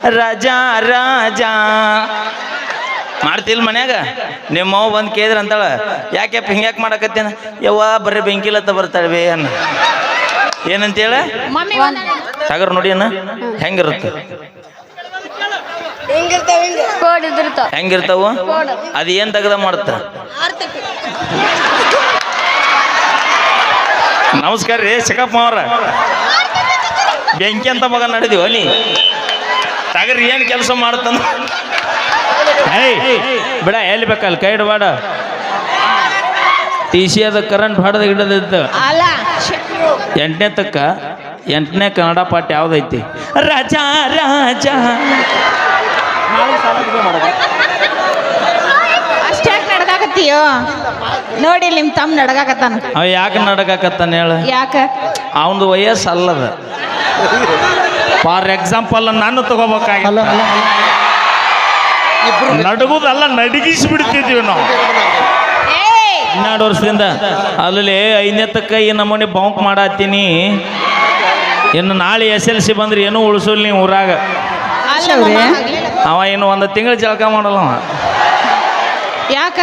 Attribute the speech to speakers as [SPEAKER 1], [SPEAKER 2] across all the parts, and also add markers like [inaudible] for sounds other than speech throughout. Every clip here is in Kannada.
[SPEAKER 1] ರಾಜ ರಾಜಾ. ಮಾಡ್ತಿಲ್ ಮನ್ಯಾಗ? ನಿಮ್ಮ ಅವ್ ಬಂದು ಕೇಳಿದ್ರ ಅಂತಾಳ ಯಾಕೆಪ್ಪ ಹಿಂಗ್ಯಾಕೆ ಮಾಡಕತ್ತೇನ? ಯವ್ವ ಬರ್ರಿ ಬೆಂಕಿಲತ್ತ ಬರ್ತಾಳೆ ಬೇ ಅನ್ನ. ಏನಂತೇಳ?
[SPEAKER 2] ಸಾಗರ್
[SPEAKER 1] ತಗರ್ ನೋಡಿ ಅನ್ನ. ಹೆಂಗಿರುತ್ತೆ?
[SPEAKER 2] ಹೆಂಗಿರ್ತಾವ ಅದ
[SPEAKER 1] ಹೆಂಗಿರ್ತಾವು? ಅದು ಏನ್ ತೆಗ್ದ ಮಾಡುತ್ತ ನಮಸ್ಕಾರ ರೀ ಚಿಕ್ಕಪ್ಪ ಅವ್ರ. ಬೆಂಕಿ ಅಂತ ಮಗ ನಡೆದಿವ ನೀ ತಗರಿ ಏನ್ ಕೆಲಸ ಮಾಡ್ತಾನ? ಏಯ್ ಬಿಡ ಎಲ್ಲಿ ಬೇಕಲ್ಲ ಕೈ ಇಡಬೇಡ. ಟಿ ಸಿ ಅದ ಕರೆಂಟ್ ಹೊಡೆದ ಹಿಡದಿತ್ತು.
[SPEAKER 2] ಅಲ್ಲ.
[SPEAKER 1] ಎಂಟನೇ ತಕ್ಕ ಎಂಟನೇ ಕನ್ನಡ ಪಾಠ ಯಾವ್ದೈತಿ? ರಾಜ ರಾಜ.
[SPEAKER 2] ಅಷ್ಟ್ಯಾಕ್ ನಡ್ಕಾಕತ್ತೀಯೋ ನೋಡಿ ನಿಮ್ಮ ತಮ್ಮ ನಡಗಾಕತ್ತಾನ.
[SPEAKER 1] ಅವ ಯಾಕೆ ನಡಗಾಕತ್ತಾನ ಹೇಳ?
[SPEAKER 2] ಯಾಕ?
[SPEAKER 1] ಅವನದು ವಯಸ್ಸು ಅಲ್ಲದ ಫಾರ್ ಎಕ್ಸಾಂಪಲ್ ನಾನು ತಗೋಬೇಕಾಗಿತ್ತು. ನಡಗುದಲ್ಲ ನಡಗಿಸಿ ಬಿಡ್ತಿದ್ವಿ ನಾವು ಹನ್ನೆರಡು ವರ್ಷದಿಂದ ಅಲ್ಲಿ ಐದನೇ ತಕ್ಕ ಈ ನಮ್ಮನೆ ಬೌಂಕ್ ಮಾಡತ್ತೀನಿ. ಇನ್ನು ನಾಳೆ ಎಸ್ ಎಲ್ ಸಿ ಬಂದ್ರೆ ಏನೂ ಉಳಿಸೋಲ್ ನೀವು ಊರಾಗ. ಅವ ಏನು ಒಂದು ತಿಂಗಳು ಜಳಕ ಮಾಡಲ್ಲ ಅವ.
[SPEAKER 2] ಯಾಕ?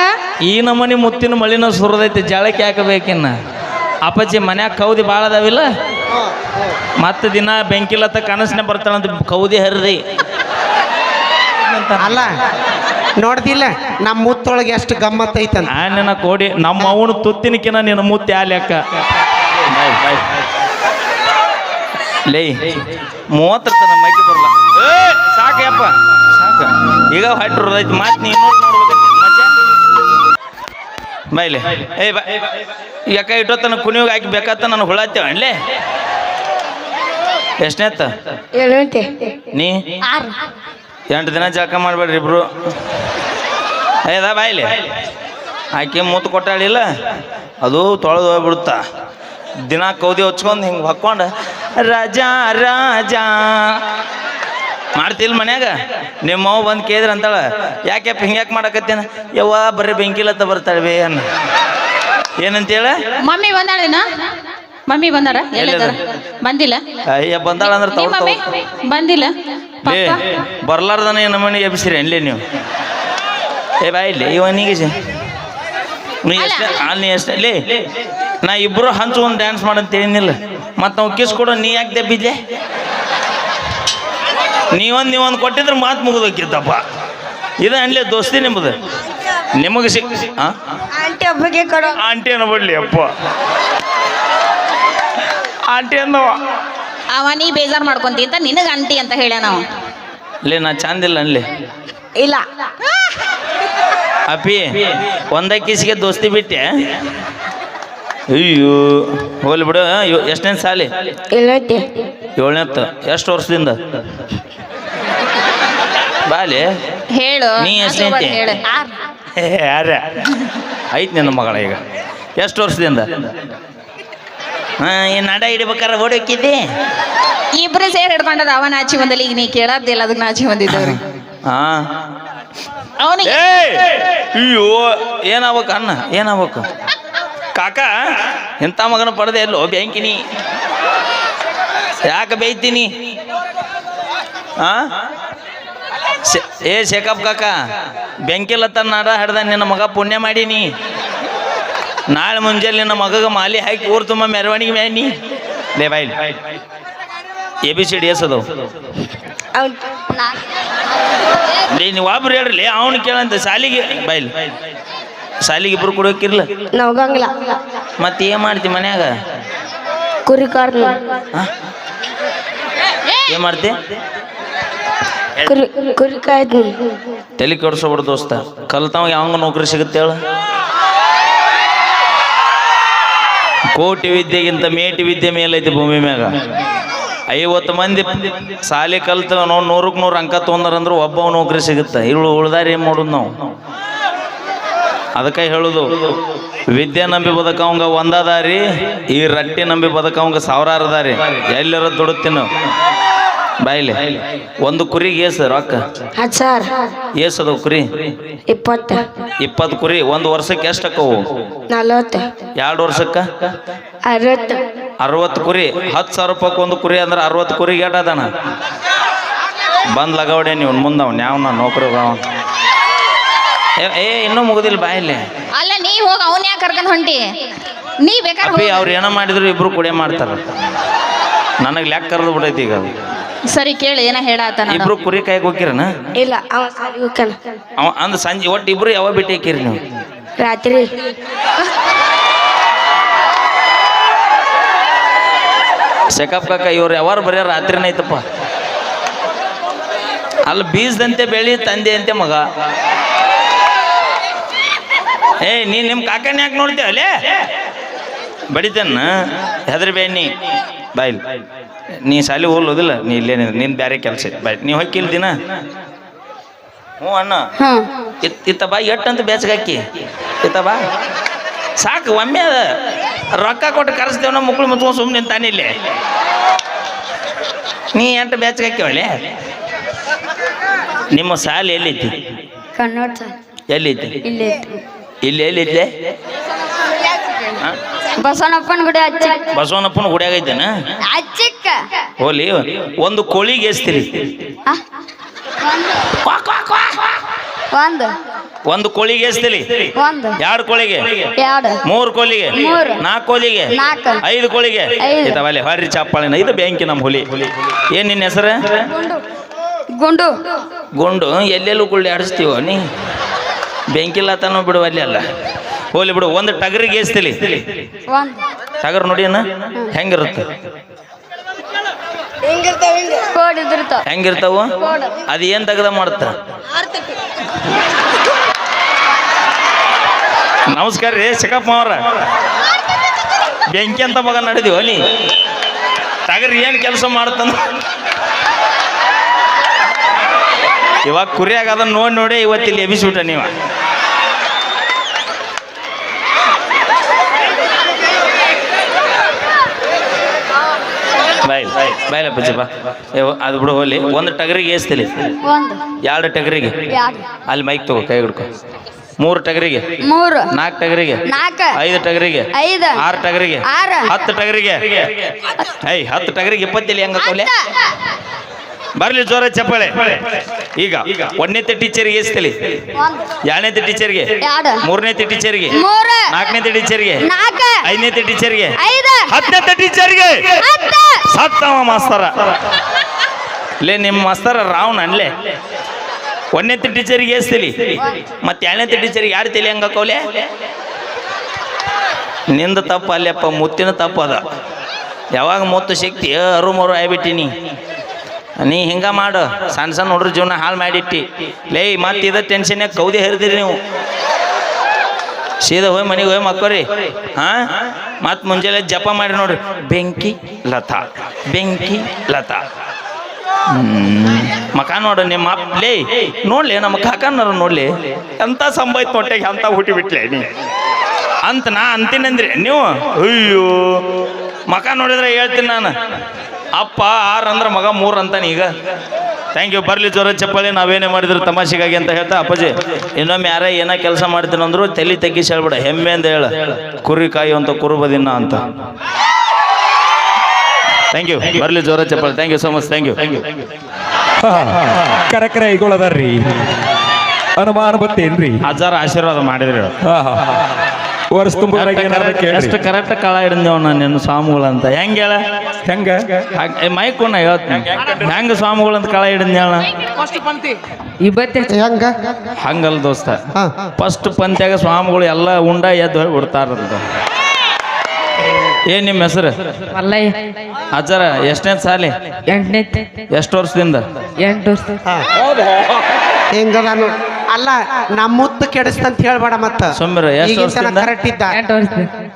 [SPEAKER 1] ಈ ನಮ್ಮನೆ ಮುತ್ತಿನ ಮಳಿನ ಸುರದೈತಿ ಜಳಕ್ಕೆ ಹಾಕಬೇಕಿನ್ನ. ಅಪ್ಪಾಜಿ ಮನ್ಯಾಗ ಕೌದಿ ಭಾಳ ಅದಾವಿಲ್ಲ ಮತ್ತೆ ದಿನ ಬೆಂಕಿಲತ್ತ ಕನಸನೆ ಬರ್ತಾಳಂತ ಕೌದಿ ಹರಿದಿ.
[SPEAKER 3] ಅಲ್ಲ ನೋಡ್ದಿಲ್ಲ ನಮ್ಮ ಮುತ್ತೊಳಗೆ ಎಷ್ಟು ಗಮ್ಮತ್ ಐತ
[SPEAKER 1] ಆ ನಿನ್ನ ಕೋಡಿ ನಮ್ಮ ಅವನು ತುತ್ತಿನಕಿನ ನಿನ್ನ ಮುತ್ತಿ ಆ ಲೆಕ್ಕ ಲೇ ಮೂವತ್ತರ ತನ ಮೈಗೆ ಬರಲ್ಲ ಸಾಕಪ್ಪ ಸಾಕ. ಈಗ ಹೊಟ್ಟೈತಿ ಮಾತು ನೀನು ಬೈಲೆ ಏ ಬಾ. ಯಾಕ ಇಟ್ಟೋತನ ಕುಣಿಯೋಗಿ ಹಾಕಿ ಬೇಕಾತ ನಾನು ಹುಳತ್ತೇವ ಎಷ್ಟನೇತ್ತ ನೀ? ಎಂಟು ದಿನ ಜಳಕ ಮಾಡಬೇಡ್ರಿ ಇಬ್ರು. ಅಯ್ಯದ ಬಾಯ್ಲಿ ಆಕೆ ಮೂತು ಕೊಟ್ಟಾಳಿಲ್ಲ. ಅದು ತೊಳೆದು ಹೋಗ್ಬಿಡುತ್ತ. ದಿನ ಕೌದಿ ಹೊಚ್ಕೊಂಡು ಹಿಂಗೆ ಹೊಕ್ಕೊಂಡು ರಾಜಾ ರಾಜಾ. ಮಾಡ್ತಿಲ್ ಮನ್ಯಾಗ? ನಿಮ್ಮ ಬಂದು ಕೇಳಿದ್ರ ಅಂತಾಳ ಯಾಕೆಪ್ಪ ಹಿಂಗ್ಯಾಕೆ ಮಾಡಕತ್ತೇನ? ಯವ್ವ ಬರ್ರಿ ಬೆಂಕಿಲತ್ತ ಬರ್ತಾಳೆ ಬೇ ಅನ್ನ. ಏನಂತೇಳ
[SPEAKER 2] ಮಮ್ಮಿ ಬಂದಾಳೇನ? ಮಮ್ಮಿ ಬಂದಾರ? ಎಲ್ಲಿದಾರ? ಬಂದಿಲ್ಲ?
[SPEAKER 1] ಅಯ್ಯ ಬಂದಾಳ ಅಂದ್ರೆ
[SPEAKER 2] ನಿಮ್ಮ
[SPEAKER 1] ತವ್ರ
[SPEAKER 2] ಮಮ್ಮಿ? ಬಂದಿಲ್ಲ?
[SPEAKER 1] ಲೇ ಬರ್ಲಾರ್ದನ ಎಬ್ಸಿರಿ ಎಲ್ಲಿ ನೀವು? ಏ ಬಾ ಇಲ್ಲಿ. ಇವನಿಗೆ ನೀ ಎಷ್ಟೇ ಅಲ್ಲಿ ನೀ ಎಷ್ಟ ಲೇ ನಾ ಇಬ್ರು ಹಂಚು ಒಂದು ಡ್ಯಾನ್ಸ್ ಮಾಡಂತ ಹೇಳಿನಿಲ್ಲ. ಮತ್ತು ನಾವು ಕಿಸ್ ಕೊಡೋ ನೀ ಯಾಕೆ ದೆಬ್ಬಿದ್ದೆ ನೀವೊಂದು ನೀವೊಂದು ಕೊಟ್ಟಿದ್ರೆ ಮಾತು ಮುಗಿದೋಕಿತ್ತಪ್ಪ ಇದು ಅನ್ಲೇ ದೋಸ್ತಿ ನಿಮ್ಮದು ನಿಮಗೆ ಸಿಕ್ ಹಾಂ
[SPEAKER 4] ಆಂಟಿ ಒಬ್ಬಗೆ ಕೊಡೋ.
[SPEAKER 1] ಆಂಟಿ ಅನ್ನಬಿಡ್ಲಿ ಅಪ್ಪ. ಆಂಟಿ ಅಂದವ.
[SPEAKER 2] ಅವ ನೀ ಬೇಜಾರ್ ಮಾಡ್ಕೊಂತಿ ಅಂತ ನಿನಗೆ ಆಂಟಿ ಅಂತ ಹೇಳ್ಯಾನ ನಾವು
[SPEAKER 1] ಲೇ ನಾ ಚಂದಿಲ್ಲ ಅನ್ಲಿ.
[SPEAKER 4] ಇಲ್ಲ.
[SPEAKER 1] ಅಪ್ಪಿ ಒಂದ ಕಿಸಿಗೆ ದೋಸ್ತಿ ಬಿಟ್ಟೆ. ಅಯ್ಯೋ ಹೋಗ್ಲಿ ಬಿಡು ಎಷ್ಟನೇ ಸಾಲಿ?
[SPEAKER 4] ಇಲ್ಲೈತಿ
[SPEAKER 1] ಏಳನೇತ್ತು ಎಷ್ಟು ವರ್ಷದಿಂದ? ಬಾಲಿ
[SPEAKER 2] ಹೇಳು
[SPEAKER 1] ನೀ ಎಷ್ಟನೇ?
[SPEAKER 2] ಹೇಳು.
[SPEAKER 1] ಯಾರ ಐತ್ ನಿನ್ನ ಮಗಳ ಈಗ. ಎಷ್ಟು ವರ್ಷದಿಂದ? ಹಾ ಈ ನಡ ಹಿಡಿಬೇಕಾರ ಓಡೋಕಿದ್ದೆ?
[SPEAKER 2] ಇಬ್ರು ಸೇರಿ ಹಿಡ್ಕೊಂಡದ ಅವ ನಾಚಿ ಬಂದಲ್ಲಿ ಈಗ ನೀ ಕೇಳದ್ದಿಲ್ಲ ಅದಕ್ಕೆ ನಾಚಿ ಬಂದಿದ್ದವ್ರಿ.
[SPEAKER 1] ಹಾ.
[SPEAKER 2] ಅವನಿಗೆ
[SPEAKER 1] ಏಯ್! ಅಯ್ಯೋ ಏನಾಗ್ಬೇಕು ಅಣ್ಣ ಏನಾಗ್ಬೇಕು? ಕಾಕ? ಎಂಥ ಮಗನ ಪಡೆದೆ ಎಲ್ಲೋ ಬ್ಯಾಂಕಿನಿ. ಯಾಕೆ ಬೈತೀನಿ ಆ ಶೆ- ಏ ಶೇಖಪ್ ಕಾಕ ತನ್ನ ನಾಡ ಹಿಡ್ದ ನಿನ್ನ ಮಗ ಪುಣ್ಯ ಮಾಡೀನಿ. ನಾಳೆ ಮುಂಜಾನೆ ನಮ್ಮ ಮಗಗೆ ಮಾಲಿ ಹಾಕಿ ಊರು ತುಂಬ ಮೆರವಣಿಗೆ ಮ್ಯಾನಿ ಲೇ boy A B C D S
[SPEAKER 4] ಅವ್ನ್
[SPEAKER 1] ಲೇ ನೀವು ಒಬ್ರು ಹೇಳ್ರಿ ಅವನು ಕೇಳಂತ. ಸಾಲಿಗೆ ಬಾಯ್ಲಿ ಸಾಲಿಗೆ ಇಬ್ರು ಕೊಡೋಕಿರ್ಲ?
[SPEAKER 4] ಹೋಗಂಗಿಲ್ಲ
[SPEAKER 1] ಮತ್ತೆ ಏನ್ ಮಾಡ್ತಿ ಮನ್ಯಾಗ?
[SPEAKER 4] ಕುರಿ ಕಾರ್ನ?
[SPEAKER 1] ಏನ್ ಮಾಡ್ತಿ?
[SPEAKER 4] ಕುರಿ ಕುರಿ ಕಾಯ್ದು
[SPEAKER 1] ತಲೆ ಕೆಡ್ಸೋಬಿಡು ದೋಸ್ತ. ಕಲ್ತಾವ ಯಾವಂಗ ನೌಕರಿ ಸಿಗುತ್ತೆ ಹೇಳು? ಕೋಟಿ ವಿದ್ಯೆಗಿಂತ ಮೇಟಿ ವಿದ್ಯೆ ಮೇಲೈತಿ ಭೂಮಿ ಮ್ಯಾಗ. ಐವತ್ತು ಮಂದಿ ಸಾಲಿ ಕಲ್ತ ನಾವು ನೂರಕ್ಕೆ ನೂರು ಅಂಕ ತೊಂದ್ರಂದ್ರೆ ಒಬ್ಬ ನೌಕರಿ ಸಿಗುತ್ತೆ? ಇಳು ಉಳ್ದಾರ ಏನು ಮಾಡೋದು ನಾವು? ಅದಕ್ಕೆ ಹೇಳುದು, ವಿದ್ಯೆ ನಂಬಿ ಬದುಕವಂಗ ಒಂದದಾರಿ, ಈ ರಟ್ಟಿ ನಂಬಿ ಬದುಕವಂಗ ಸಾವಿರಾರು ದಾರಿ ಎಲ್ಲರ ದುಡುತ್ತೀನು ಬಾಯ್ಲಿ ಒಂದು ಕುರಿಗೆ ಏಸ್ ರೊಕ್ಕ.
[SPEAKER 4] ಹತ್ತು ಸಾವಿರ.
[SPEAKER 1] ಏಸು ಅದಾವ ಕುರಿ?
[SPEAKER 4] ಇಪ್ಪತ್ತು.
[SPEAKER 1] ಇಪ್ಪತ್ತು ಕುರಿ ಒಂದು ವರ್ಷಕ್ಕೆ ಎಷ್ಟು ಅಕ್ಕವು
[SPEAKER 4] ನಲವತ್ತು.
[SPEAKER 1] ಎರಡು ವರ್ಷಕ್ಕೆ?
[SPEAKER 4] ಅರವತ್ತು.
[SPEAKER 1] ಅರವತ್ತು ಕುರಿ ಹತ್ತು ಸಾವಿರ ರೂಪಾಯಿ ಒಂದು ಕುರಿ ಅಂದ್ರೆ ಅರವತ್ತು ಕುರಿಗೆ ಗೇಟ್ ಅದಾನ? ಬಂದ್ ಲಗಾವಡೆ ನೀವು ಮುಂದೆ ಅವ್ನು ಯಾವ ನೌಕರಿ ಏ ಇನ್ನೂ ಮುಗುದಿಲ್ಲ ಬಾಯಿಲಿ.
[SPEAKER 2] ಅಲ್ಲ ನೀ ಹೋಗಿ ಅವನ್ ಯಾಕೆ ಕರ್ಕೊಂಡು ಹೊಂಟಿ? ನೀ ಬೇಕಾದ್ರೆ.
[SPEAKER 1] ಅವ್ರು ಏನೋ ಮಾಡಿದ್ರು ಇಬ್ರು ಕುಡಿಯ ಮಾಡ್ತಾರ. ನನಗೆ ಲ್ಯಾಕ್ ಕರೆದು ಬಿಡೈತಿ ಈಗ ಅದು.
[SPEAKER 2] ಸರಿ ಕೇಳಿ ಏನ ಹೇಳಾತನ
[SPEAKER 1] ಇಬ್ರು ಕುರಿ ಕಾಯಕ್ ಹೋಗಿರನ
[SPEAKER 4] ಇಲ್ಲ ಅವ ಸಾಲಿಗ್ ಹೋಗ್ಯಾನ.
[SPEAKER 1] ಅವ ಅಂದ್ ಸಂಜೆ ಒಟ್ಟು ಇಬ್ರು ಯಾವ ಭೇಟಿ ಹಾಕಿರಿ ನೀವು?
[SPEAKER 4] ರಾತ್ರಿ.
[SPEAKER 1] ಶೆಕಪ್ ಕಾಕ ಇವ್ರು ಯಾವಾರು ಬರೀ ರಾತ್ರಿನೇ ಐತಪ್ಪ. ಅಲ್ಲಿ ಬೀಜದಂತೆ ಬೆಳಿ ತಂದೆ ಅಂತೆ ಮಗ. ಏ ನೀ ನಿಮ್ಮ ಕಾಕನ ಯಾಕೆ ನೋಡ್ತೀಯ ಅಲ್ಲೇ? ಬಡಿತೇನ? ಹೆದರಿ ಬೇಣ್ಣಿ ಬಾಯ್ಲಿ ನೀ ಸಾಲಿ ಹೋಗ್ಲೋದಿಲ್ಲ ನೀ ಇಲ್ಲೇ ನಿನ್ ಬ್ಯಾರೆ ಕೆಲಸ ಐತಿ. ಬಾಯ್ ನೀವು ಹೊಕ್ಕಿಲ್ ದಿನ. ಹ್ಞೂ ಅಣ್ಣ.
[SPEAKER 4] ಇತ್ತ
[SPEAKER 1] ಇತ್ ಇತ್ತ ಬಾ ಎಟ್ಟಂತ ಹಾಕಿ. ಇತ್ತ ಬಾ. ಸಾಕು ಒಮ್ಮೆ ಅದ. ರೊಕ್ಕ ಕೊಟ್ಟು ಕರೆಸ್ತೇವ ನಮ್ಮ ಮಕ್ಕಳು ಮುತ್ಕೊಂಡು ಸುಮ್ಮನೆ ತಾನೇ ಇಲ್ಲೇ. ನೀ ಎಂಟು ಬೇಚಗಾಕಿ ಒಳ್ಳೆ ನಿಮ್ಮ ಸಾಲ
[SPEAKER 4] ಎಲ್ಲಿತ್ತು
[SPEAKER 1] ಎಲ್ಲಿತ್ತು
[SPEAKER 4] ಇಲ್ಲಿ
[SPEAKER 1] ಎಲ್ಲಿದ್ದೆ.
[SPEAKER 4] ಬಸವಣ್ಣಪ್ಪನ ಗುಡಿ ಹಚ್ಚಿ
[SPEAKER 1] ಬಸವನಪ್ಪನ ಗುಡಿಯಾಗೈತೇನ
[SPEAKER 4] ಹಚ್ಚಿಕ್ಕ
[SPEAKER 1] ಹೋಲಿ ಒಂದು ಕೋಳಿಗೆ ಎಸ್ತೀರಿ.
[SPEAKER 4] ಒಂದು.
[SPEAKER 1] ಒಂದು ಕೋಳಿಗೆ ಎಸ್ತೀರಿ.
[SPEAKER 4] ಒಂದು.
[SPEAKER 1] ಎರಡು ಕೋಳಿಗೆ?
[SPEAKER 4] ಎರಡು.
[SPEAKER 1] ಮೂರು ಕೋಳಿಗೆ?
[SPEAKER 4] ಮೂರು.
[SPEAKER 1] ನಾಲ್ಕು ಕೋಳಿಗೆ?
[SPEAKER 4] ನಾಲ್ಕು.
[SPEAKER 1] ಐದು ಕೋಳಿಗೆ. ಇದಾವಲ್ಲಿ ಹೊರ್ರಿ ಚಪ್ಪಾಳಿನ. ಇದು ಬ್ಯಾಂಕಿ ನಮ್ಮ ಹುಲಿ. ಏನ್ ನಿನ್ನ ಹೆಸರು?
[SPEAKER 4] ಗುಂಡು.
[SPEAKER 1] ಗುಂಡು. ಎಲ್ಲೆಲ್ಲೂ ಗುಳ್ಳಿ ಆಡಿಸ್ತೀವ ನೀ? ಬೆಂಕಿಲ್ಲ ತಾನು ಬಿಡು ಅಲ್ಲಿ ಹೋಲಿ ಬಿಡು ಒಂದು ಟಗರಿಗೆ ಏಸ್ತಿಲಿ
[SPEAKER 4] ಒಂದು.
[SPEAKER 1] ಟಗರ್ ನೋಡಿ ಅಣ್ಣ ಹೆಂಗಿರುತ್ತೆ? ಹೆಂಗಿರ್ತಾವ ಅದ ಅದು ಏನ್ ತಗದ ಮಾಡುತ್ತ? ನಮಸ್ಕಾರ ರೀ ಚಿಕ್ಕಪ್ಪ ಅವ್ರ. ಬೆಂಕಿ ಅಂತ ಮಗ ನಡೆದಿವ ನೀ. ಟಗರ್ ಏನ್ ಕೆಲಸ ಮಾಡುತ್ತಂದ? ಇವಾಗ ಕುರಿಯಾಗ ಅದನ್ನ ನೋಡಿ ನೋಡಿ ಇವತ್ತಿಲ್ಲಿ ಎಬಿಸ್ಬಿಟ್ಟ ನೀವ. ಬಾಯ್ ಬಾಯ್ಲಪ್ಪ ಪಜ್ಜಪ್ಪ ಅದು ಬಿಡು ಹೋಲಿ ಒಂದು ಟಗರಿಗೆ ಏಸ್ತಿಲಿ ಎರಡು ಟಗರಿಗೆ? ಅಲ್ಲಿ ಮೈಕ್ ತಗೋ ಕೈ ಹಿಡ್ಕೊ. ಮೂರು ಟಗರಿಗೆ?
[SPEAKER 4] ಮೂರು.
[SPEAKER 1] ನಾಲ್ಕು ಟಗರಿಗೆ?
[SPEAKER 4] ನಾಲ್ಕು.
[SPEAKER 1] ಐದು ಟಗರಿಗೆ?
[SPEAKER 4] ಐದು.
[SPEAKER 1] ಆರು ಟಗರಿಗೆ?
[SPEAKER 4] ಆರು.
[SPEAKER 1] ಹತ್ತು ಟಗರಿಗೆ? ಐ ಹತ್ತು ಟಗರಿಗೆ ಇಪ್ಪತ್ತಿಲ್ಲ ಹೆಂಗ ಬರ್ಲಿ ಜೋರ ಚಪ್ಪಾಳೆ. ಈಗ ಒಂದನೇ ಟೀಚರ್ಗೆ ಗೆ
[SPEAKER 4] ಒಂದು.
[SPEAKER 1] ಎರಡನೇ ಟೀಚರ್ಗೆ
[SPEAKER 4] ಮೂರನೇತೆ
[SPEAKER 1] ಮೂರನೇ ಟೀಚರ್ಗೆ
[SPEAKER 4] ಮೂರು.
[SPEAKER 1] ನಾಲ್ಕನೇ ಟೀಚರ್ಗೆ
[SPEAKER 4] ನಾಲ್ಕು.
[SPEAKER 1] ಐದನೇ ಟೀಚರ್ಗೆ
[SPEAKER 4] ಐದು.
[SPEAKER 1] ಹತ್ತನೇ ಟೀಚರ್ಗೆ ಸತ್ತವ ಮಾಸ್ತರ. ಲೇ ನಿಮ್ಮ ಮಾಸ್ತರ ರಾವ್ನ ಅನ್ಲೇ. ಒಂದನೇ ಟೀಚರ್ಗೆ ಎಸ್ತಲಿ ಮತ್ತೆ ಎರಡನೇ ಟೀಚರ್ಗೆ ಯಾರು ತಲೆ ಹಂಗ ಕೌಲೆ? ನಿಂದ ತಪ್ಪ ಅಲ್ಲಪ್ಪ ಮುತ್ತಿನ ತಪ್ಪು ಅದ. ಯಾವಾಗ ಮುತ್ತು ಶಕ್ತಿ ಅರು ಮರು ಆಗ್ಬಿಟ್ಟಿನಿ. ನೀ ಹಿಂಗ ಮಾಡು. ಸಣ್ಣ ಸಣ್ಣ ಹುಡ್ರ ಜೀವನ ಹಾಳು ಮಾಡಿಟ್ಟಿ. ಲೇ, ಮತ್ತೆ ಇದ ಟೆನ್ಷನ್ಯಾಗ ಕೌದಿ ಹರಿದಿರಿ ನೀವು. ಸೀದಾ ಹೋಗಿ ಮನೆಗೆ ಹೋಗಿ ಮಕ್ಕೋರಿ. ಹಾ? ಮತ್ ಮುಂಜಾನೆ ಜಪ ಮಾಡಿ ನೋಡ್ರಿ. ಬೆಂಕಿ, ಲತಾ. ಬೆಂಕಿ, ಲತಾ. ಮಕ ನೋಡ ನಿಮ್ಮ ಲೇ, ನೋಡ್ಲಿ ನಮ್ಮ ಕಾಕನ್ನರು ನೋಡ್ಲಿ. ಎಂತ ಸಂಭಾಯ್ತು ಹೊಟ್ಟೆಗೆ ಅಂತ ಹುಟ್ಟಿ ಬಿಟ್ಲೆ ನೀ? ಅಂತ ನಾ ಅಂತೀನಂದ್ರಿ ನೀವು? ಅಯ್ಯೋ. ಮಕ ನೋಡಿದ್ರೆ ಹೇಳ್ತೀನಿ ನಾನು. ಅಪ್ಪ ಆರು ಅಂದ್ರೆ ಮಗ ಮೂರು ಅಂತಾನೆ ಈಗ. ಥ್ಯಾಂಕ್ ಯು ಬರ್ಲಿ ಜೋರ ಚಪ್ಪಳಿ ನಾವೇನೇ ಮಾಡಿದ್ರು ತಮಾಷೆಗಾಗಿ ಅಂತ ಹೇಳ್ತಾ ಅಪ್ಪಾಜಿ. ಇನ್ನೊಮ್ಮೆ ಯಾರೇ ಏನೋ ಕೆಲಸ ಮಾಡ್ತೀನಿ ಅಂದ್ರು ತಲೆ ತೆಗ್ಗಿಸಿ ಹೇಳ್ಬಿಡ. ಹೆಮ್ಮೆ ಅಂತ ಹೇಳ. ಕುರಿ ಅಂತ ಕುರುಬದಿನ ಅಂತ. ಥ್ಯಾಂಕ್ ಯು ಬರ್ಲಿ ಜೋರ ಚಪ್ಪಳಿ. Thank you so much thank you
[SPEAKER 5] ಕರೆಕ್ರ ಈಗೊಳದಾರ್ರಿ ಅನುಮಾನ ಬತ್ತೇನ್ರಿ?
[SPEAKER 1] ಹಜಾರ ಆಶೀರ್ವಾದ ಮಾಡಿದ್ರಿ [laughs]
[SPEAKER 5] ಹಾ, ಹಾ. ವರ್ಷ
[SPEAKER 1] ಎಷ್ಟು ಕರೆಕ್ಟ್ ಕಳ ಹಿಡಿದೇವ್ ನಾನು ನಿನ್ನ ಸ್ವಾಮಿಗಳು ಅಂತ. ಹೆಂಗ ಹೇಳ?
[SPEAKER 5] ಹೆಂಗ?
[SPEAKER 1] ಮೈಕ್ ನಾ ಹೇಳ್ತೀನಿ. ಹೆಂಗ ಸ್ವಾಮಿಗಳು ಅಂತ ಕಳ ಹಿಡಿದೇಳ ಹಂಗಲ್
[SPEAKER 3] ಹೆಂಗ?
[SPEAKER 1] ಹಂಗಲ್ಲ ದೋಸ್ತ.
[SPEAKER 3] ಹಾ.
[SPEAKER 1] ಫಸ್ಟ್ ಪಂತ್ಯಾಗ ಸ್ವಾಮಿಗಳು ಎಲ್ಲ ಉಂಡ ಎದ್ದು ಬಿಡ್ತಾರಂತ ಏನ್ ನಿಮ್ಮ ಹೆಸರು? ಅಜ್ಜರ ಎಷ್ಟನೇ ಸಾಲಿ?
[SPEAKER 6] ಎಂಟನೇ.
[SPEAKER 1] ಎಷ್ಟು ವರ್ಷದಿಂದ?
[SPEAKER 6] ಎಂಟು ವರ್ಷ.
[SPEAKER 3] ಅಲ್ಲ ನಮ್ಮ ಮುತ್ತು ಕೆಡಿಸ್ತಂತ ಹೇಳ್ಬೇಡ ಮತ್ತ.
[SPEAKER 1] ಸುಮ್ಮಿರು, ಎಷ್ಟು ವರ್ಷದಿಂದ?
[SPEAKER 3] ಕರೆಕ್ಟ್ ಇದ್ದ.
[SPEAKER 6] ಎಂಟು ವರ್ಷ.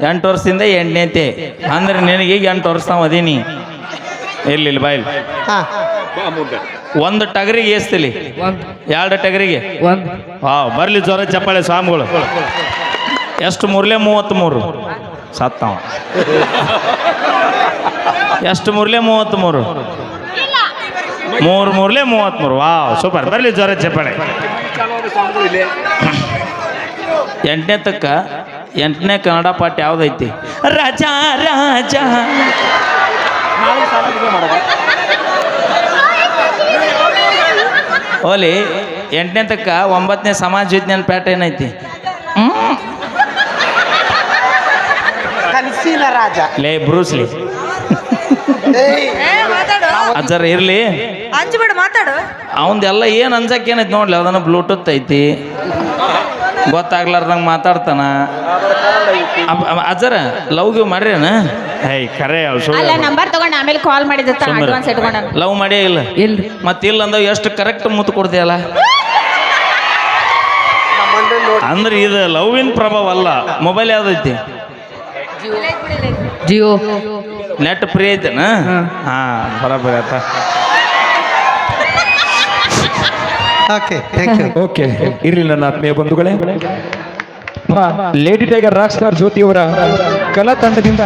[SPEAKER 1] ಎಂಟು ವರ್ಷದಿಂದ ಎಂಟನೇತೆ ಅಂದ್ರೆ ನಿನಗೆ ಈಗ ಎಂಟು ವರ್ಷ ಅದೀನಿ. ಇಲ್ಲಿ ಇಲ್ಲಿ ಬಾಯ್ಲಿ
[SPEAKER 3] ಹಾ.
[SPEAKER 1] ಒಂದು ಟಗರಿಗೆ ಏಸ್ತಿಲಿ?
[SPEAKER 6] ಒಂದು.
[SPEAKER 1] ಎರಡು ಟಗರಿಗೆ?
[SPEAKER 6] ಒಂದು.
[SPEAKER 1] ಹಾ ಬರ್ಲಿ ಜ್ವರ ಚಪ್ಪಾಳೆ ಸ್ವಾಮಿಗಳು. ಎಷ್ಟು ಮೂರ್ಲೆ? ಮೂವತ್ತ್ ಮೂರು. ಸತ್ತವ. ಎಷ್ಟು ಮೂರ್ಲೆ? ಮೂವತ್ತ್ ಮೂರು ಮೂರು ಮೂರ್ಲೆ ಮೂವತ್ತ್ ಮೂರು ವಾವ್ ಸೂಪರ್. ಬರಲಿ ಜ್ವರ ಚಪ್ಪಾಳೆ ಎಂಟನೇ ತಕ್ಕ ಎಂಟನೇ ಕನ್ನಡ ಪಾಠ ಯಾವ್ದೈತಿ? ರಾಜ ರಾಜ. ಓಲಿ ಎಂಟನೇ ತಕ್ಕ ಒಂಬತ್ತನೇ ಸಮಾಜ ವಿಜ್ಞಾನ ಪ್ಯಾಟ್ ಏನೈತಿ? ಲೇ ಬ್ರೂಸ್ಲಿ. ಅಜ್ಜರ ಇರ್ಲಿ.
[SPEAKER 6] ಅಂಜಬೇಡ ಮಾತಾಡು.
[SPEAKER 1] ಅವಂದೆಲ್ಲ ಏನು ಅಂಜಕ್ಕೇನೈತಿ ಏನೈತಿ ನೋಡ್ಲಿ ಅದನ್ನ ಬ್ಲೂಟೂತ್ ಐತಿ. ಗೊತ್ತಾಗ್ಲಾರ್ದಂಗೆ ಮಾತಾಡ್ತಾನ. ಅಜ್ಜರ ಲವ್ ಗಿವ್ ಮಾಡ್ರೇನ? ಏಯ್ ಕರೆ
[SPEAKER 2] ಅಲ್ಲ ನಂಬರ್ ತಗೊಂಡು ಆಮೇಲೆ ಕಾಲ್ ಮಾಡಿದ ಅಡ್ವಾನ್ಸ್ ಇಟ್ಕೊಂಡ
[SPEAKER 1] ಲವ್ ಮಾಡೇ ಇಲ್ಲ.
[SPEAKER 2] ಇಲ್ಲ
[SPEAKER 1] ಮತ್ತೆ ಇಲ್ಲ ಅಂದ ಎಷ್ಟು ಕರೆಕ್ಟ್ ಮುತ್ತು ಕೊಡ್ತೀಯಲ್ಲ? ಅಂದ್ರೆ ಇದು ಲವ್ವಿನ ಪ್ರಭಾವ ಅಲ್ಲ ಮೊಬೈಲ್ ಯಾವ್ದೈತಿ
[SPEAKER 6] ಜಿಯೋ
[SPEAKER 1] ನೆಟ್ ಫ್ರೀ ಐತೆನಾ? ಹಾ ಬರಬರ ಆತ.
[SPEAKER 3] ಓಕೆ ಥ್ಯಾಂಕ್ ಯು
[SPEAKER 5] ಓಕೆ ಇರ್ಲಿ ನನ್ನ ಆತ್ಮೀಯ ಬಂಧುಗಳೇ. ಲೇಡಿ ಟೈಗರ್ ರಾಕ್ ಸ್ಟಾರ್ ಜ್ಯೋತಿಯವರ ಕಲಾ ತಂಡದಿಂದ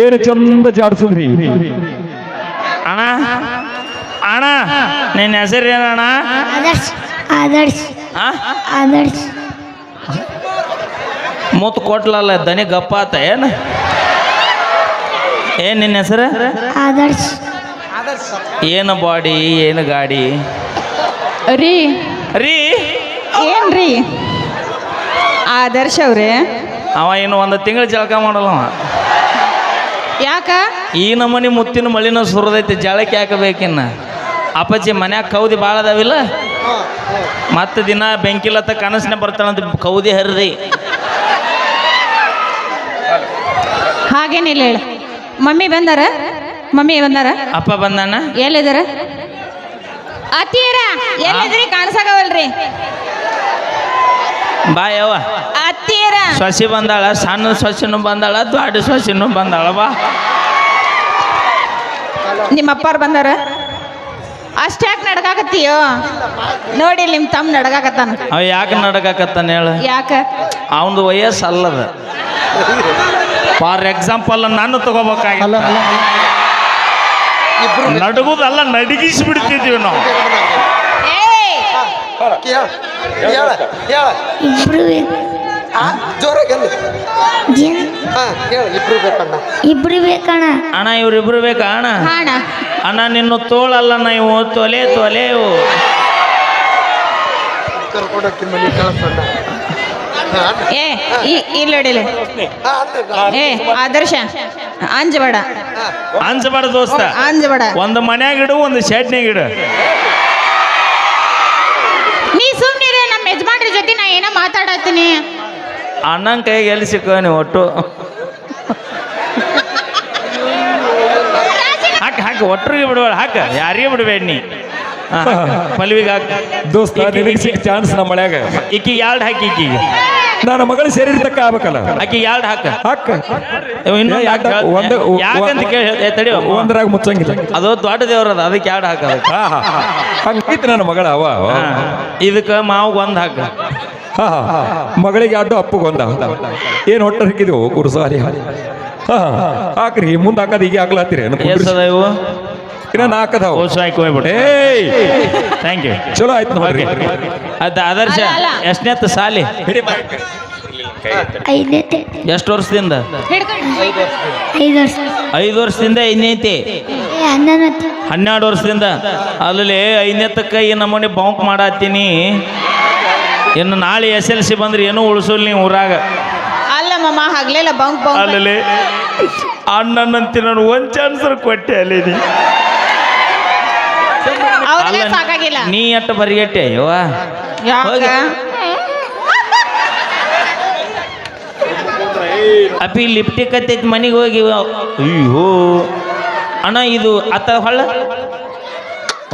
[SPEAKER 5] ಏನು ಚಂದ ಜಾಡ್ಸಿದ್ರಿ?
[SPEAKER 1] ಅಣ್ಣ ಅಣ್ಣ ನಿನ್ನ ಹೆಸರು ಏನಣ್ಣ
[SPEAKER 4] ಆದರ್ಶ್ ಆದರ್ಶ್
[SPEAKER 1] ಮೂತ್ ಕೊಟ್ಲಲ್ಲ ದನಿ ಗಪ್ಪ ಆತ ಏನು? ಏನ್ ನಿನ್ನ ಹೆಸರು?
[SPEAKER 4] ಆದರ್ಶ್.
[SPEAKER 1] ಏನು ಬಾಡಿ ಏನು ಗಾಡಿ?
[SPEAKER 2] ರೀ.
[SPEAKER 1] ರೀ.
[SPEAKER 2] ಏನ್ರಿ ಆದರ್ಶ್ ಅವ್ರೆ.
[SPEAKER 1] ಅವ ಇನ್ನು ಒಂದು ತಿಂಗಳು ಜಳಕ ಮಾಡಲ್ಲ ಅವ.
[SPEAKER 2] ಯಾಕ?
[SPEAKER 1] ಈ ನಮನಿ ಮುತ್ತಿನ ಮಳಿನ ಸುರದೈತಿ ಜಳಕ್ಕೆ ಹಾಕಬೇಕಿನ್ನ ಅಪ್ಪಾಜಿ ಮನ್ಯಾಗ ಕೌದಿ ಭಾಳ ಅದಾವಿಲ್ಲ? ಮತ್ತೆ ದಿನ ಬೆಂಕಿಲತ್ತ ಕನಸಿನ ಬರ್ತಾಳಂತ ಕೌದಿ ಹರಿದಿ.
[SPEAKER 2] ಹಾಗೇನಿಲ್ಲ ಹೇಳ. ಮಮ್ಮಿ ಬಂದಾರ? ಮಮ್ಮಿ ಬಂದಾರ?
[SPEAKER 1] ಅಪ್ಪ ಬಂದಾನ?
[SPEAKER 2] ಎಲ್ಲಿದಾರ? ಅತ್ತಿಯರ ಎಲ್ಲಿದ್ರಿ? ಕಾಣಿಸಾಗವಲ್ರಿ
[SPEAKER 1] ಬಾ ಯವ್ವ
[SPEAKER 2] ಅತ್ತಿಯರ
[SPEAKER 1] ಸೊಸಿ ಬಂದಾಳ ಸಣ್ಣ ಸೊಸಿನೂ ಬಂದಾಳ ದೊಡ್ಡ ಸೊಸಿನೂ ಬಂದಾಳ ಬಾ.
[SPEAKER 2] ನಿಮ್ಮ ಅಪ್ಪಾರ್ ಬಂದಾರ? ಅಷ್ಟ್ಯಾಕ್ ನಡ್ಕಾಕತ್ತೀಯೋ ನೋಡಿ ನಿಮ್ಮ ತಮ್ಮ ನಡ್ಕಾಕತ್ತಾನ
[SPEAKER 1] ಅವ ಯಾಕೆ ನಡಗಾಕತ್ತಾನ ಹೇಳ.
[SPEAKER 2] ಯಾಕ?
[SPEAKER 1] ಅವನದು ವಯಸ್ಸು ಅಲ್ಲದ ಫಾರ್ ಎಕ್ಸಾಂಪಲ್ ನಾನು ತಗೋಬೇಕಾಗಿಲ್ಲ ನಡಗುದಲ್ಲ ನಡಗಿಸಿ ಬಿಡ್ತಿದ್ದೀವಿ ನಾವು
[SPEAKER 3] ಹೇಳ ಹೇಳ
[SPEAKER 4] ಇಬ್ರು ಬೇಕು.
[SPEAKER 3] ಆ? ಜೋರಾಗಿ ಹಾ ಹೇಳ ಇಬ್ರು ಬೇಕಣ್ಣ.
[SPEAKER 4] ಇಬ್ರು ಬೇಕಣ್ಣ.
[SPEAKER 1] ಅಣ್ಣ ಇವ್ರಿಬ್ರು ಬೇಕಾ ಅಣ್ಣ? ಅಣ್ಣ ನಿನ್ನ ತೋಳಲ್ಲ ನೀವು ತೊಲೆ ತೊಲೆ
[SPEAKER 3] ಕರ್ಕೊಂಡೋಗಿ ಮನೆ ಕಳ್ಸಣ್ಣ
[SPEAKER 2] ಏ ಇಲ್ಲ ಇಲ್ಲಿ. ನೋಡಿಲಿ
[SPEAKER 3] ಹಾ, ಅಣ್ಣ.
[SPEAKER 2] ಏ ಆದರ್ಶ ಅಂಜಬೇಡ.
[SPEAKER 1] ಅಂಜಬೇಡ ದೋಸ್ತ
[SPEAKER 2] ಅಂಜಬೇಡ.
[SPEAKER 1] ಒಂದು ಮನ್ಯಾಗ ಇಡು ಒಂದು ಶೆಡ್ನ್ಯಾಗ ಇಡು
[SPEAKER 2] ನೀ ಸುಮ್ನಿರೆ ನಮ್ಮ ಯಜಮಾನ್ರ ಜೊತೆ ನಾ ಏನೋ ಮಾತಾಡತ್ತೀನಿ
[SPEAKER 1] ಅಣ್ಣನ ಕೈಗೆ ಎಲ್ಲಿ ಸಿಕ್ಕ ನೀವು ಒಟ್ಟು? ಹಾಕಿ ಹಾಕಿ ಒಟ್ಟರಿಗೆ ಬಿಡಬೇಡ ಹಾಕ. ಯಾರಿಗೆ ಬಿಡಬೇಡ ನೀ. ಹಾಕ. ಪಲ್ವಿಗೆ ಹಾಕ.
[SPEAKER 5] ದೋಸ್ತ ನಿನಗೆ ಸಿಕ್ಕ ಚಾನ್ಸ್ ನಮ್ಮ ಮಳ್ಯಾಗ.
[SPEAKER 1] ಈಕಿ ಎರಡು ಹಾಕಿ ಈಕಿಗೆ
[SPEAKER 5] ನನ್ನ ಮಗಳು ಸೇರಿರ್ತಕ್ಕ ಆಗ್ಬೇಕಲ್ಲ.
[SPEAKER 1] ಆಕಿ ಎರಡು ಹಾಕ?
[SPEAKER 5] ಹಾಕ. ಇನ್ನೂ
[SPEAKER 1] ಹಾಕ್
[SPEAKER 5] ಯಾಕ? ಒಂದು-
[SPEAKER 1] ಯಾಕಂತ ಕೇಳಿ ತಡಿ
[SPEAKER 5] ಒಂದರಾಗ ಮುಚ್ಚಂಗಿಲ್ಲ.
[SPEAKER 1] ಅದು ದೊಡ್ಡ ದೇವ್ರದ ಅದಕ್ಕೆ ಎರಡು ಹಾಕ ಅದಕ್ಕೆ?
[SPEAKER 5] ಹಾ ಹಾ ಹಂಗೈತಿ ನನ್ನ ಮಗಳ ಅವ. ಅವ.
[SPEAKER 1] ಇದಕ್ಕೆ ಮಾವು ಒಂದು ಹಾಕ.
[SPEAKER 5] ಮಗಳಿಗೆ ಅಡ್ಡು ಅಪ್ಪಗೊಂದ ಏನ್ ಹೊಟ್ಟೆ ಹಿಕ್ಕಿದೆವು ಗುರುಸಾರಿ ಹಾ ಹಾಕ್ರಿ ಮುಂದೆ ಹಾಕದ ಈಗ ಆಗ್ಲಾತಿರಿ
[SPEAKER 1] ಇವು
[SPEAKER 5] ಇನ್ನ ನಾಲ್ಕದಾವ
[SPEAKER 1] ಓಸು ಹಾಕಿ ಹೋಗ್ಬಿಟ್ಟು.
[SPEAKER 5] ಏಯ್!
[SPEAKER 1] ಥ್ಯಾಂಕ್ ಯು
[SPEAKER 5] ಚಲೋ ಆಯ್ತು ನೋಡ್ರಿ.
[SPEAKER 1] ಅದು ಆದರ್ಶ. ಎಷ್ಟನೇತ್ ಸಾಲಿ? ಎಷ್ಟು ವರ್ಷದಿಂದ?
[SPEAKER 4] ಐದು ವರ್ಷ.
[SPEAKER 1] ಐದು ವರ್ಷದಿಂದ ಐದನೇತಿ ಹನ್ನೆರಡು ವರ್ಷದಿಂದ. ಅಲ್ಲಿ ಐದನೇತಕ್ಕೆ ಈ ನಮ್ಮನೆ ಬಾಂಕ್ ಮಾಡತ್ತೀನಿ. ಇನ್ನು ನಾಳೆ ಎಸ್ ಎಲ್ ಸಿ ಬಂದ್ರೆ ಏನೂ ಉಳಿಸೋಲ್ ನೀವು ಊರಾಗ.
[SPEAKER 2] ಅಲ್ಲ ಮಮ್ಮ ಹಗ್ಲೆಲ್ಲ ಬಂಕ್ ಬಂಕ್
[SPEAKER 1] ಅಲ್ಲಿ ಅಣ್ಣನಂತಿ ನಾನು ಒಂದು ಚಾನ್ಸರ್ ಕೊಟ್ಟೆ ಅಲ್ಲಿ ನೀ
[SPEAKER 2] ಅವ್ರಿಗೆ
[SPEAKER 1] ಅಲ್ಲ,
[SPEAKER 2] ಸಾಕಾಗಿಲ್ಲ.
[SPEAKER 1] ನೀ ಎಟ್ಟು ಬರಿಗಟ್ಟೆ
[SPEAKER 2] ಯಾಕ?
[SPEAKER 1] ಅಪಿ ಲಿಪ್ಟಿಕ್ ಹತ್ತೈತಿ ಮನೆಗೆ ಹೋಗಿ ಅಯ್ಯೋ. ಅಣ್ಣ ಇದು ಅತ್ತ ಹೊಳ್ಳ?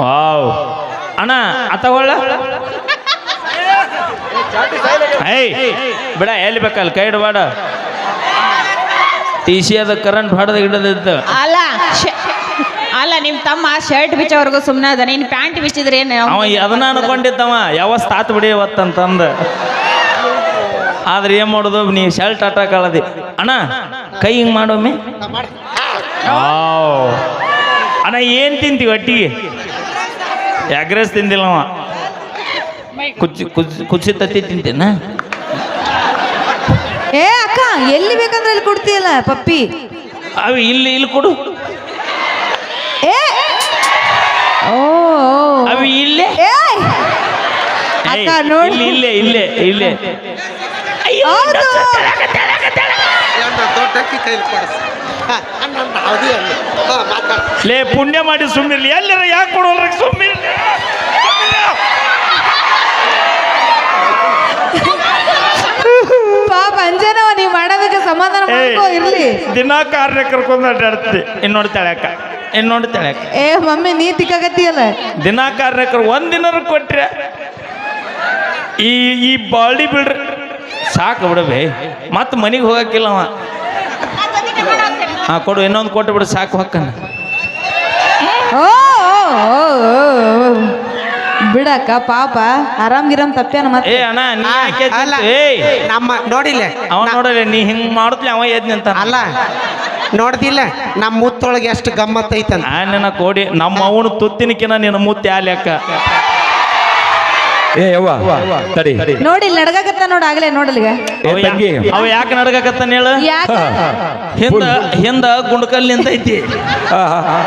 [SPEAKER 1] ವಾವ್. ಅಣ್ಣ ಅತ್ತ ಹೊಳ್ಳ? ಏಯ್ ಬಿಡ ಎಲ್ಲಿ ಬೇಕಲ್ಲ? ಕೈ ಇಡಬೇಡ. ಟಿ ಸಿ ಅದ ಕರೆಂಟ್ ಹೊಡೆದ ಹಿಡಿದಿತ್ತು
[SPEAKER 2] ಅಲ್ಲ ಶ- ಅಲ್ಲ ನಿಮ್ ತಮ್ಮ ಶರ್ಟ್ ಬಿಚ್ಚೋವರೆಗೂ ಸುಮ್ಮನೆ ಅದ ನೀನ್ ಪ್ಯಾಂಟ್ ಬಿಚ್ಚಿದ್ರೆ ಏನು
[SPEAKER 1] ಅವ ಅದನ್ನ ಅನ್ಕೊಂಡಿದ್ದವ. ಯಾವ ತಾತ್ ಬಿಡಿ ಅವತ್ತಂತಂದ ಆದ್ರೆ ಏನ್ ಮಾಡೋದು? ನೀ ಶರ್ಟ್ ಅಟ್ಯಾಕ್ ಕಳದಿ. ಅಣ್ಣ ಕೈ ಹಿಂಗ್ ಮಾಡೋಮ್ಮೆ ಆವ್. ಅಣ್ಣ ಏನ್ ತಿಂತೀವಿ ಒಟ್ಟಿಗೆ? ಎಗ್ರೆಸ್ ತಿಂದಿಲ್ಲವ. ಕುಚ್ಚಿ ಕುಚ್ಚಿ ಕುಚ್ಚಿ ತತ್ತಿ ತಿಂತೇನ?
[SPEAKER 6] ಏ ಅಕ್ಕ ಎಲ್ಲಿ ಬೇಕಂದ್ರೆ ಅಲ್ಲಿ ಕೊಡ್ತೀಯಲ್ಲ ಪಪ್ಪಿ?
[SPEAKER 1] ಅವು ಇಲ್ಲಿ ಇಲ್ಲಿ ಕೊಡು.
[SPEAKER 6] ಏ ಓ ಓ.
[SPEAKER 1] ಅವು ಇಲ್ಲೇ?
[SPEAKER 6] ಏ ಅಕ್ಕ ನೋಡಿ.
[SPEAKER 1] ಇಲ್ಲಿ ಇಲ್ಲೇ ಇಲ್ಲೇ
[SPEAKER 6] ಹೌದು.
[SPEAKER 1] ಲೇ ಪುಣ್ಯ ಮಾಡಿ ಸುಮ್ಮಿರ್ಲಿ ಎಲ್ಲರ ಯಾಕೆ ಕೊಡೋಲ್ರ ಸುಮ್ಮಿರ್ಲಿ
[SPEAKER 6] ಅಂಜನವ ನೀವ್ ಮಾಡೋದಕ್ಕೆ ಸಮಾಧಾನ ಮಾಡ್ಕೋ ಇರ್ಲಿ.
[SPEAKER 1] ದಿನ ಕಾರ್ಯ ಕರ್ಕೊಂಡ್ ಅಡ್ಡಾಡ್ತಿ ಇನ್ನೊಂದು ತೆಳ್ಯಾಕ. ಇನ್ನೊಂದು ತೆಳ್ಯಾಕ.
[SPEAKER 6] ಏ ಮಮ್ಮಿ ನೀ ತಿಕ್ಕಾಗತ್ತೀಯಲ್ಲ
[SPEAKER 1] ದಿನ ಕಾರ್ಯ ಕರ್ ಕೊಟ್ರೆ ಈ ಈ ಬಾಡಿ ಬಿಡ್ರಿ ಸಾಕು ಬಿಡಬೇ ಮತ್ತೆ ಮನೆಗೆ ಹೋಗಕ್ಕಿಲ್ಲ ಅವ. ಹಾ ಕೊಡು ಇನ್ನೊಂದು ಕೊಟ್ಟು ಬಿಡು ಸಾಕು ಹಾಕ
[SPEAKER 6] ಓ ಓ, ಓ, ಓ, ಓ. ಬಿಡಕ್ಕ ಪಾಪ. ಆರಾಮ್ ಗಿರಾಮ್ ತಪ್ಪ್ಯಾನ
[SPEAKER 1] ಏ
[SPEAKER 6] ಮತ್ತೆ
[SPEAKER 1] ಅಣ್ಣ ನೀ ಯಾಕೆ
[SPEAKER 3] ಅಲ್ಲ
[SPEAKER 1] ತಿಂತಿ? ಏಯ್.
[SPEAKER 3] ನಮ್ಮ ನೋಡಿಲ್ಲ.
[SPEAKER 1] ಅವ ನೋಡಲ್ಲ ನೀ ಹಿಂಗ್ ಮಾಡುತ್ತಲೆ ಅವ ಎದ್ ನಿಂತ
[SPEAKER 3] ಅಲ್ಲ ನೋಡ್ದಿಲ್ಲ. ನಮ್ಮ ಮುತ್ತೊಳಗೆ ಎಷ್ಟು ಗಮ್ಮತ್ ಐತಂತ
[SPEAKER 1] ಆ ನಿನ್ನ ಕೋಡಿ ನಮ್ಮ ಅವನು ತುತ್ತಿನಕಿನ ನಿನ್ನ ಮುತ್ತಿ ಆ ಲೆಕ್ಕ.
[SPEAKER 5] ಏ ಯವ್ವ ತಡಿ.
[SPEAKER 6] ನೋಡಿ ಇಲ್ಲಿ ನೋಡ ನೋಡ್ ಆಗ್ಲೇ ನೋಡಲ್ಗ
[SPEAKER 5] ಏ
[SPEAKER 1] ಅವ ಯಾ-
[SPEAKER 5] ತಂಗಿ.
[SPEAKER 1] ಅವ ಯಾಕೆ ನಡ್ಗಕತ್ತಾನ ಹೇಳು?
[SPEAKER 6] ಯಾಕ?
[SPEAKER 1] ಹಿಂದ ಹಿಂದ ಗುಂಡ್ಕಲ್ ನಿಂತೈತಿ
[SPEAKER 5] ಆ, ಆ, ಆ.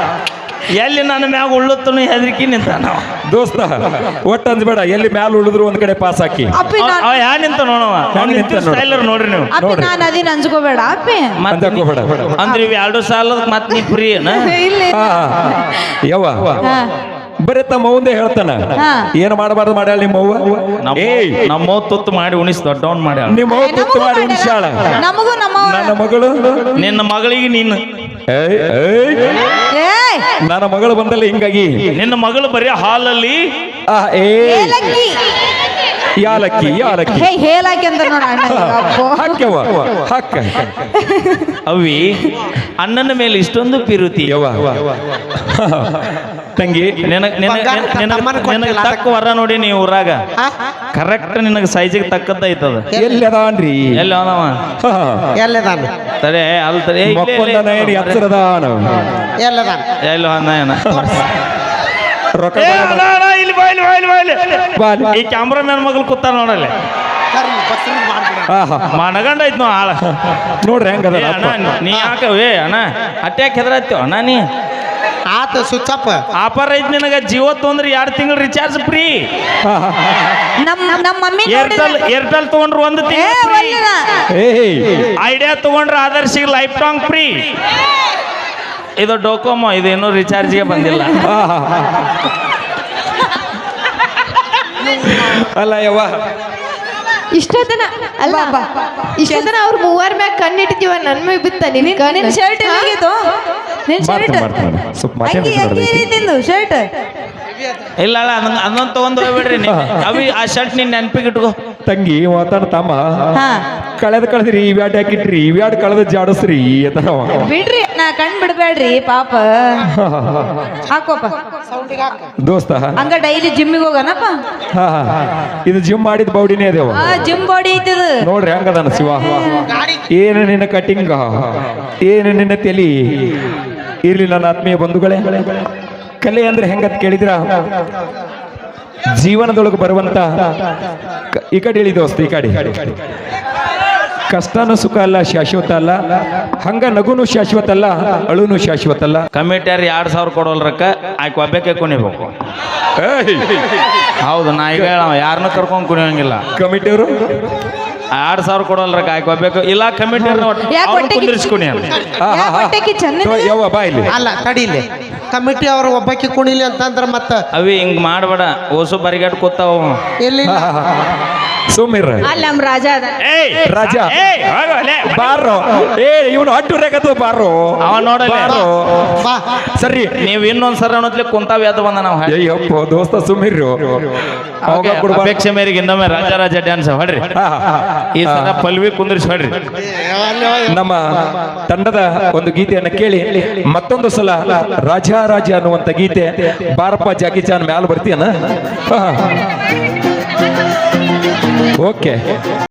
[SPEAKER 1] ಎಲ್ಲಿ ನನ್ನ ಮ್ಯಾಗ ಉಳ್ಳುತ್ತನು ಹೆದರಿಕಿ ನಿಂತ ನಾವು.
[SPEAKER 5] ದೋಸ್ತ ಒಟ್ಟು ಅಂದ್ಬೇಡ ಎಲ್ಲಿ ಮ್ಯಾಲ ಉಳಿದ್ರು ಒಂದ್ ಕಡೆ ಪಾಸ್ ಹಾಕಿ.
[SPEAKER 6] ಅಪ್ಪಿ ನಾನ್
[SPEAKER 1] ಅವ ಯಾ ನಿಂತ ನೋಡವ?
[SPEAKER 5] ಹ್ಯಾಂಗ್ ನಿಂತ ನೋಡು.
[SPEAKER 1] ಸ್ಟೈಲರ್ ನೋಡ್ರಿ ನೀವು.
[SPEAKER 6] ಅಪ್ಪಿ
[SPEAKER 5] ನೋಡ್ರಿ.
[SPEAKER 6] ನಾನು ಅದಿನ ಅಂಜ್ಕೋಬೇಡ ಅಪ್ಪಿ.
[SPEAKER 1] ಮತ್ತೆ
[SPEAKER 5] ಅಂದಕೋಬೇಡ
[SPEAKER 1] ಅಂದ್ರೆ ಇವ್ ಎರಡು ಸಾಲದ ಮತ್ ನೀ ಫ್ರೀ ಏನ? [laughs]
[SPEAKER 6] ಇಲ್ಲ
[SPEAKER 5] ಆ, ಯವ್ವ
[SPEAKER 6] ಹಾ.
[SPEAKER 5] ಬರೀ ತಮ್ಮ ಮುಂದೆ ಹೇಳ್ತಾನ.
[SPEAKER 6] ಹಾ.
[SPEAKER 5] ಏನ್ ಮಾಡಬಾರ್ದು ಮಾಡ್ಯಾಳ ನಿಮ್ಮ ಅವ್ವ?
[SPEAKER 1] ನಮ್ಮ
[SPEAKER 5] ಏಯ್.
[SPEAKER 1] ನಮ್ಮ ತುತ್ತು ಮಾಡಿ ಉಣಿಸ್ ದೊಡ್ಡವನ್ ಮಾಡ್ಯಾಳ.
[SPEAKER 5] ನಿಮ್ಮ ಅವ್ವ ತುತ್ತು ಮಾಡಿ ಉಣಿಸ್ಯಾಳ.
[SPEAKER 6] ನಮಗೂ ನಮ್ಮ
[SPEAKER 5] ನನ್ನ ಮಗಳು?
[SPEAKER 1] ನಿನ್ನ ಮಗಳಿಗೆ ನೀನು.
[SPEAKER 5] ಏಯ್, ಏಯ್.
[SPEAKER 6] ಏಯ್
[SPEAKER 5] ನನ್ನ ಮಗಳು ಬಂದಲ್ಲಿ ಹಿಂಗಾಗಿ.
[SPEAKER 1] ನಿನ್ನ ಮಗಳು ಬರೀ ಹಾಲಲ್ಲಿ.
[SPEAKER 5] ಆ, ಏ
[SPEAKER 6] ಏಲಕ್ಕಿ.
[SPEAKER 5] ಯಾಲಕ್ಕಿ ಯಾಲಕ್ಕಿ.
[SPEAKER 6] ಹೇ ಅಂತ ನೋಡ ಅಣ್ಣ ಅಪ್ಪೋ.
[SPEAKER 5] ಹಾಕ್ಯವ ಹಾಕ
[SPEAKER 1] ಅವಿ ಅಣ್ಣನ ಮೇಲೆ ಇಷ್ಟೊಂದು ಪಿರುತಿ.
[SPEAKER 5] ಯವ್ವ ತಂಗಿ
[SPEAKER 1] ನಿನಗ
[SPEAKER 3] ಬಂಗಾರ ತಮ್ಮನ ಕೊಟ್ಟಿಲ್ಲ,
[SPEAKER 1] ನಿನಗೆ ತಕ್ಕ ವರ ನೋಡಿ ನೀವು ಊರಾಗ? ಕರೆಕ್ಟ್ ನಿನಗೆ ಸೈಜಿಗೆ ತಕ್ಕದ್ದ ಐತದ
[SPEAKER 5] ಎಲ್ಲಿ? ಅದಾನ್ರಿ
[SPEAKER 1] ಎಲ್ಲಿ ಅವನವ
[SPEAKER 5] ಹಾ.
[SPEAKER 3] ಎಲ್ಲದಾನ?
[SPEAKER 1] ತಡೆ ಅಲ್ಲ ತಡೆ
[SPEAKER 5] ಮಕ್ಕೊಂದನ ಏನ್. ಎಚ್ಚರದಾನ
[SPEAKER 3] ಎಲ್ಲದಾನ?
[SPEAKER 1] ಎಲ್ಲಿ ಹೋದ ಏನ
[SPEAKER 5] ರೊಕ್ಕ
[SPEAKER 1] ಇಲ್ಲಿ ಬಾ, ಇಲ್ಲಿ ಬಾ, ಇಲ್ಲಿ ಬಾ, ಇಲ್ಲಿ.
[SPEAKER 5] ಬಾ ಅಲ್ಲಿ.
[SPEAKER 1] ಈ ಕ್ಯಾಮ್ರಾಮ್ಯಾನ್ ಮಗಳು ಕೂತ ನೋಡಲ್ಲ. ಮನಗಂಡ ಐತ್ ನೋ ಆಳ.
[SPEAKER 5] ನೋಡ್ರಿ ಹೆಂಗದ
[SPEAKER 1] ಏ, ಅಣ್ಣ ನೀ ಯಾಕೆ ಏ ಅಣ್ಣ ಅಟ್ಯಾಕ್ ಹೆದರತ್ತೀವ ಅಣ್ಣ ನೀ.
[SPEAKER 3] ಆತ ಸುಚ್ಚಪ್ಪ.
[SPEAKER 1] ಆಫರ್ ಐತ್ ನಿನಗ ಜಿಯೋ ತೊಂದ್ರೆ ಎರಡು ತಿಂಗಳು ರಿಚಾರ್ಜ್ ಫ್ರೀ.
[SPEAKER 6] ನಮ್ ನಮ್ಮ ಮಮ್ಮಿ
[SPEAKER 1] ಏರ್ಟೆಲ್ ಏರ್ಟೆಲ್ ತಗೊಂಡ್ರು ಒಂದು
[SPEAKER 6] ಏ
[SPEAKER 1] ತಿಂಗಳು ಫ್ರೀ
[SPEAKER 5] ಏಯ್.
[SPEAKER 1] ಐಡಿಯಾ ತಗೊಂಡ್ರೆ ಆದರ್ಶಿಗೆ ಲೈಫ್ ಲಾಂಗ್ ಫ್ರೀ ಇದು ಡೋಕೋಮೋ ಇದು ಇನ್ನೂ ರಿಚಾರ್ಜ್ಗೆ ಬಂದಿಲ್ಲ.
[SPEAKER 5] ಅಲ್ಲ ಯವ್ವ.
[SPEAKER 7] ಇಷ್ಟೊತ್ತನ ಅಲ್ಲ ಇಷ್ಟೊತ್ತನ ಅವ್ರ ಮೂವರ್ ಮ್ಯಾಗ ಕಣ್ಣಿಟ್ಟಿದ್ದೀವ ನನ್ ಮ್ಯಾಗ ಬಿತ್ತ ನಿನ್
[SPEAKER 6] ನಿನ್ ಶರ್ಟ್ ಹೇಗಿತ್ತು ನಿನ್ ಶರ್ಟ್ ಅಂಗಿ ಅಂಗಿ
[SPEAKER 5] ನೋಡ್ರಿ.
[SPEAKER 6] ಶರ್ಟ್
[SPEAKER 1] ಇಲ್ಲ ಅಲ್ಲ ಅದನ್ನ ಅದನ್ನ ತಗೊಂಡ್ ಹೋಗ್ಬಿಡ್ರಿ ನೀವು. ಅವಿ ಆ ಶರ್ಟ್ ನಿನ್ನ ನೆನ್ಪಿಗೆ ಇಟ್ಕೋ.
[SPEAKER 5] ತಂಗಿ ಮಾತಾಡ ತಮ್ಮ.
[SPEAKER 6] ಹಾ.
[SPEAKER 5] ಕಳೆದ ಕಳೆದ್ರಿ ಈ ಬ್ಯಾಟ್ ಹಾಕಿಟ್ರಿ ಈ ಬ್ಯಾಟ್ ಕಳೆದ ಜಾಡಸ್ರಿ
[SPEAKER 6] ಬಿಡ್ರಿ ನಾ ಕಣ್ ಬಿಡ್ಬೇಡ್ರಿ ಪಾಪ. ಹಾಕೋಪ.
[SPEAKER 5] ದೋಸ್ತ.
[SPEAKER 6] ಹಂಗ ಡೈಲಿ ಜಿಮ್ಮಿಗೆ ಹೋಗನಪ್ಪ?
[SPEAKER 5] ಹಾ, ಹಾ, ಹಾ. ಇದು ಜಿಮ್ ಮಾಡಿದ ಬೌಡಿನೇ ಅದೇವ?
[SPEAKER 6] ಆ ಜಿಮ್ ಬಾಡಿ ಐತದ.
[SPEAKER 5] ನೋಡ್ರಿ ಹಂಗದಾನ ಶಿವ. ಏನು ನಿನ್ನ ಕಟಿಂಗ್? ಏನು ನಿನ್ನ ತಲಿ? ಇರ್ಲಿ ನನ್ನ ಆತ್ಮೀಯ ಬಂಧುಗಳೇ. ಕಲೆ ಅಂದ್ರೆ ಹೆಂಗತ್ ಕೇಳಿದ್ರ? ಜೀವನದೊಳಗೆ ಬರುವಂತ ಈ ಕಡೆ ಹೇಳಿ ದೋಸ್ತ ಈ ಕಡೆ. ಕಷ್ಟನೂ ಸುಖ ಅಲ್ಲ ಶಾಶ್ವತ ಅಲ್ಲ. ಹಂಗ ನಗುನು ಶಾಶ್ವತ ಅಲ್ಲ ಅಳುನು ಶಾಶ್ವತ ಅಲ್ಲ.
[SPEAKER 1] ಕಮಿಟಿಯರ್ ಎರಡು ಸಾವಿರ ಕೊಡೋಲ್ರಕ್ಕ ಆಯ್ಕೆ ಒಬ್ಬಕ್ಕೆ ಕುಣಿಬೇಕು. ಹೌದು ನಾ ಈಗ ಹೇಳ ಯಾರನ್ನೂ ಕರ್ಕೊಂಡು ಕುಣಿಯಂಗಿಲ್ಲ.
[SPEAKER 5] ಕಮಿಟಿಯವರು?
[SPEAKER 1] ಎರಡು ಸಾವಿರ ಕೊಡಲ್ಲ ಕಾಯ್ಕೋಬೇಕು ಒಬ್ಬಕ್ಕೆ ಇಲ್ಲ ಕಮಿಟಿ
[SPEAKER 6] ಯಾಕ್ ಹೊಟ್ಟೆಗೆ-
[SPEAKER 1] ಕುಂದಿರ್ಸ್ಕೊಣಿ
[SPEAKER 6] ಯಾಕ್ ಹೊಟ್ಟೆಗೆ ಚೆನ್ನ
[SPEAKER 5] ಯವ್ವ ಬಾ ಇಲ್ಲಿ.
[SPEAKER 3] ಅಲ್ಲ ತಡೀಲಿ ಕಮಿಟಿ ಅವರು ಒಬ್ಬಾಕಿ ಕುಣಿಲಿ ಅಂತಂದ್ರ ಮತ್ತ
[SPEAKER 1] ಅವಿ ಹಿಂಗ್ ಮಾಡಬೇಡ. ಓಸು ಬರಿಗಾಟ್ ಕೂತಾವ
[SPEAKER 3] ಎಲ್ಲಿ
[SPEAKER 5] ಸುಮಿರ್.
[SPEAKER 2] ಅಲ್ಲಿ ನಮ್ ರಾಜ ಅದ
[SPEAKER 1] ಏಯ್
[SPEAKER 5] ರಾಜಾ.
[SPEAKER 1] ಏಯ್ ಹೋಗು ಅಲ್ಲೇ.
[SPEAKER 5] ಬಾರೋ. ಏ ಇವನು ಅಡ್ಡು ರೇಖತ್ತು ಬಾರೋ.
[SPEAKER 1] ಅವ ನೋಡಲ್ಲ.
[SPEAKER 5] ಬಾರೋ.
[SPEAKER 3] ಬಾ.
[SPEAKER 5] ಸರಿ.
[SPEAKER 1] ನೀವ್ ಇನ್ನೊಂದ್ ಸರ ಅನ್ನೋದ್ಲೆ ಕುಂತಾವ್ ಯಾವ್ದು ಬಂದ ನಾವು
[SPEAKER 5] ಅಯ್ಯಪ್ಪ ದೋಸ್ತ ಸುಮಿರ್. ಅವಾಗ ಕೊಡ್ಬಾರ್ದು.
[SPEAKER 1] ಅಪೇಕ್ಷೆ ಮೇರೆಗೆ ಇನ್ನೊಮ್ಮೆ ರಾಜಾರಾಜ ರಾಜ ಡ್ಯಾನ್ಸ್ ಹೊಡ್ರಿ.
[SPEAKER 5] ಹಾ, ಹಾ, ಹಾ.
[SPEAKER 1] ಈ ಸಲ ಪಲ್ವಿ ಕುಂದ್ರಿಸಿ ಹೊಡ್ರಿ.
[SPEAKER 5] ನಮ್ಮ ತಂಡದ ಒಂದು ಗೀತೆಯನ್ನು ಕೇಳಿ ಮತ್ತೊಂದು ಸಲ ರಾಜ ರಾಜ ಅನ್ನುವಂತ ಗೀತೆ ಬಾರಪ್ಪ ಜಾಕಿ ಚಾನ್ ಮ್ಯಾಲ ಬರ್ತೀಯನ? ಓಕೆ